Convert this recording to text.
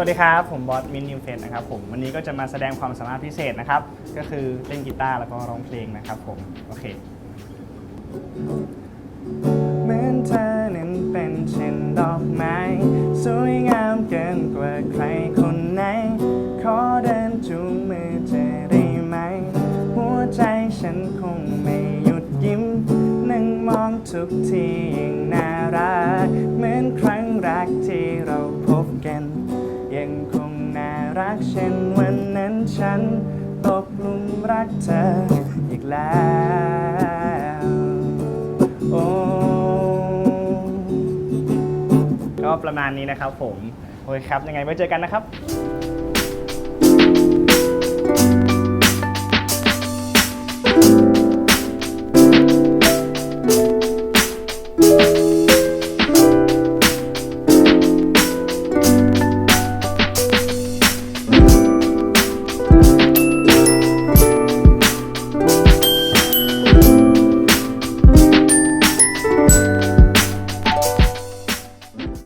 สวัสดีครับ ผมบอสมินนิวเฟนนะครับผมวันนี้ก็จะมาแสดงความสามารถพิเศษนะครับ ก็คือเล่นกีตาร์แล้วก็ร้องเพลงนะครับผม โอเคเหมือนเธอนั้นเป็นเช่นดอกไม้สวยงามเกินกว่าใครคนไหน ขอเดินจูงมือเธอได้ไหม หัวใจฉันคงไม่หยุดยิ้ม นั่งมองทุกทียังน่ารัก เหมือนครั้งแรกที่เราพบกัน รักเช่นวันนั้นฉันตกหลุมรักเธออีกแล้วโอ้ก็ประมาณนี้นะครับผม โอเคครับ ยังไงไว้เจอกันนะครับ